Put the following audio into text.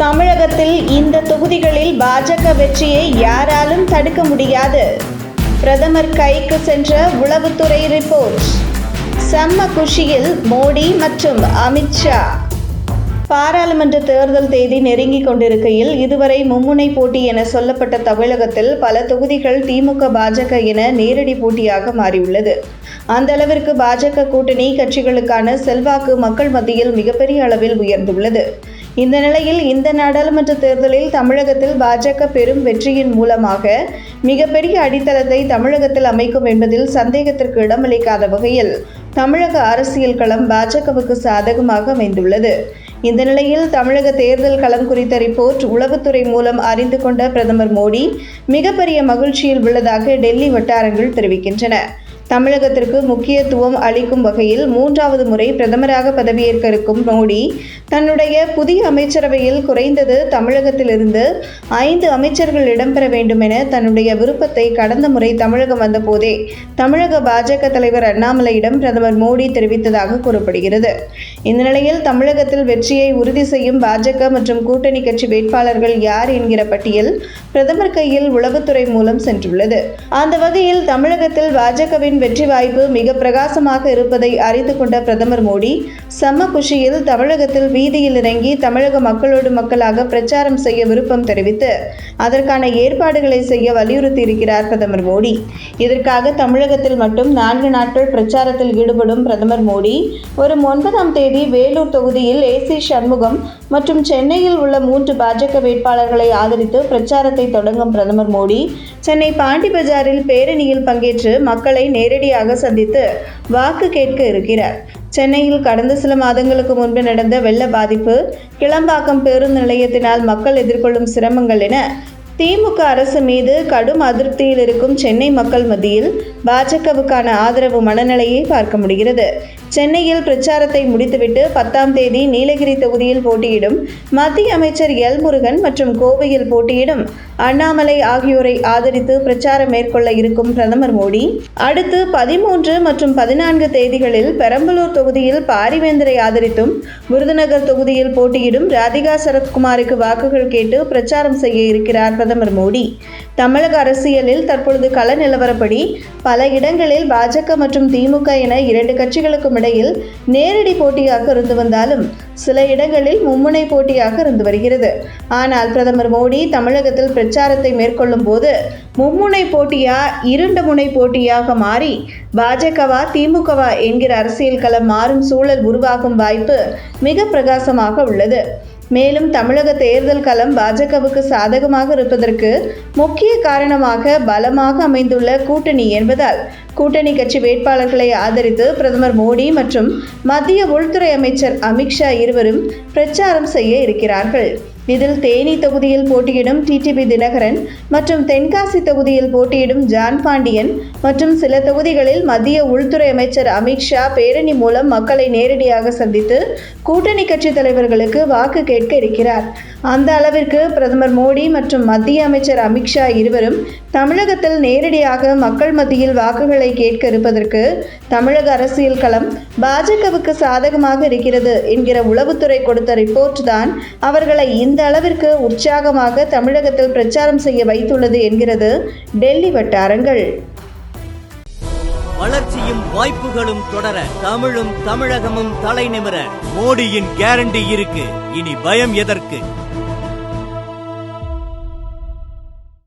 தமிழகத்தில் இந்த தொகுதிகளில் பாஜக வெற்றியை யாராலும் தடுக்க முடியாது. பிரதமர் கைக்கு சென்ற உளவுத்துறை ரிப்போர்ட். செம்ம குஷியில் மோடி மற்றும் அமித்ஷா பாராளுமன்ற தேர்தல் தேதி நெருங்கிக் கொண்டிருக்கையில் இதுவரை மும்முனை போட்டி என சொல்லப்பட்ட தமிழகத்தில் பல தொகுதிகள் திமுக பாஜக என நேரடி போட்டியாக மாறியுள்ளது. அந்த அளவிற்கு பாஜக கூட்டணி கட்சிகளுக்கான செல்வாக்கு மக்கள் மத்தியில் மிகப்பெரிய அளவில் உயர்ந்துள்ளது. இந்த நிலையில் இந்த நாடாளுமன்ற தேர்தலில் தமிழகத்தில் பாஜக பெரும் வெற்றியின் மூலமாக மிகப்பெரிய அடித்தளத்தை தமிழகத்தில் அமைக்கும் என்பதில் சந்தேகத்திற்கு இடமளிக்காத வகையில் தமிழக அரசியல் களம் பாஜகவுக்கு சாதகமாக அமைந்துள்ளது. இந்த நிலையில் தமிழக தேர்தல் களம் குறித்த ரிப்போர்ட் உளவுத்துறை மூலம் அறிந்து கொண்ட பிரதமர் மோடி மிகப்பெரிய மகிழ்ச்சியில் உள்ளதாக டெல்லி வட்டாரங்கள் தெரிவிக்கின்றன. தமிழகத்திற்கு முக்கியத்துவம் அளிக்கும் வகையில் மூன்றாவது முறை பிரதமராக பதவியேற்க இருக்கும் மோடி தன்னுடைய புதிய அமைச்சரவையில் குறைந்தது தமிழகத்திலிருந்து ஐந்து அமைச்சர்கள் இடம்பெற வேண்டும் என தன்னுடைய விருப்பத்தை கடந்த முறை தமிழகம் வந்தபோதே தமிழக பாஜக தலைவர் அண்ணாமலையிடம் பிரதமர் மோடி தெரிவித்ததாக கூறப்படுகிறது. இந்த நிலையில் தமிழகத்தில் வெற்றியை உறுதி செய்யும் பாஜக மற்றும் கூட்டணி கட்சி வேட்பாளர்கள் யார் என்கிற பட்டியல் பிரதமர் கையில் உளவுத்துறை மூலம் சென்றுள்ளது. அந்த வகையில் தமிழகத்தில் பாஜகவின் வெற்றி வாய்ப்பு மிக பிரகாசமாக இருப்பதை அறிந்து கொண்ட பிரதமர் மோடி சம குஷியில் தமிழகத்தில் வீதியில் இறங்கி தமிழக மக்களோடு மக்களாக பிரச்சாரம் செய்ய விருப்பம் தெரிவித்து அதற்கான ஏற்பாடுகளை செய்ய வலியுறுத்தி இருக்கிறார் பிரதமர் மோடி. இதற்காக தமிழகத்தில் மட்டும் நான்கு நாட்கள் பிரச்சாரத்தில் ஈடுபடும் பிரதமர் மோடி வரும் ஒன்பதாம் தேதி வேலூர் தொகுதியில் ஏசி சண்முகம் மற்றும் சென்னையில் உள்ள மூன்று பாஜக வேட்பாளர்களை ஆதரித்து பிரச்சாரத்தை தொடங்கும் பிரதமர் மோடி சென்னை பாண்டி பஜாரில் பேரணியில் பங்கேற்று மக்களை நேர் நேரடியாக சந்தித்து வாக்கு கேட்க இருக்கிறார். சென்னையில் கடந்த சில மாதங்களுக்கு முன்பு நடந்த வெள்ள பாதிப்பு கிளம்பாக்கம் பேருந்து நிலையத்தினால் மக்கள் எதிர்கொள்ளும் சிரமங்கள் என திமுக அரசு மீது கடும் அதிருப்தியில் இருக்கும் சென்னை மக்கள் மத்தியில் பாஜகவுக்கான ஆதரவு மனநிலையை பார்க்க முடிகிறது. சென்னையில் பிரச்சாரத்தை முடித்துவிட்டு பத்தாம் தேதி நீலகிரி தொகுதியில் போட்டியிடும் மத்திய அமைச்சர் எல் முருகன் மற்றும் கோவையில் போட்டியிடும் அண்ணாமலை ஆகியோரை ஆதரித்து பிரச்சாரம் மேற்கொள்ள இருக்கும் பிரதமர் மோடி. அடுத்து பதிமூன்று மற்றும் பதினான்கு தேதிகளில் பெரம்பலூர் தொகுதியில் பாரிவேந்தரை ஆதரித்தும் விருதுநகர் தொகுதியில் போட்டியிடும் ராதிகா சரத்குமாருக்கு வாக்குகள் கேட்டு பிரச்சாரம் செய்ய இருக்கிறார் பிரதமர் மோடி. தமிழக அரசியலில் தற்பொழுது கள நிலவரப்படி பல இடங்களில் பாஜக மற்றும் திமுக என இரண்டு கட்சிகளுக்கும் இடையில் நேரடி போட்டியாக இருந்து வந்தாலும் சில இடங்களில் மும்முனை போட்டியாக இருந்து வருகிறது. ஆனால் பிரதமர் மோடி தமிழகத்தில் பிரச்சாரத்தை மேற்கொள்ளும் போது மும்முனை போட்டியா இருண்ட முனை போட்டியாக மாறி பாஜகவா திமுகவா என்கிற அரசியல் களம் மாறும் சூழல் உருவாகும் வாய்ப்பு மிக பிரகாசமாக உள்ளது. மேலும் தமிழக தேர்தல் களம் பாஜகவுக்கு சாதகமாக இருப்பதற்கு முக்கிய காரணமாக பலமாக அமைந்துள்ள கூட்டணி என்பதால் கூட்டணி கட்சி வேட்பாளர்களை ஆதரித்து பிரதமர் மோடி மற்றும் மத்திய உள்துறை அமைச்சர் அமித்ஷா இருவரும் பிரச்சாரம் செய்ய இருக்கிறார்கள். இதில் தேனி தொகுதியில் போட்டியிடும் டிடிபி தினகரன் மற்றும் தென்காசி தொகுதியில் போட்டியிடும் ஜான் பாண்டியன் மற்றும் சில தொகுதிகளில் மத்திய உள்துறை அமைச்சர் அமித்ஷா பேரணி மூலம் மக்களை நேரடியாக சந்தித்து கூட்டணி கட்சி தலைவர்களுக்கு வாக்கு கேட்க இருக்கிறார். அந்த அளவிற்கு பிரதமர் மோடி மற்றும் மத்திய அமைச்சர் அமித்ஷா இருவரும் தமிழகத்தில் நேரடியாக மக்கள் மத்தியில் வாக்குகளை கேட்க இருப்பதற்கு தமிழக அரசியல் களம் பாஜகவுக்கு சாதகமாக இருக்கிறது என்கிற உளவுத்துறை கொடுத்த ரிப்போர்ட் தான் அவர்களை இந்த அளவிற்கு உற்சாகமாக தமிழகத்தில் பிரச்சாரம் செய்ய வைத்துள்ளது என்கிறது டெல்லி வட்டாரங்கள். வளர்ச்சியும் வாய்ப்புகளும் தொடர தமிழும் தமிழகமும் தலை நிமிர மோடியின் கேரண்டி இருக்கு. இனி பயம் எதற்கு?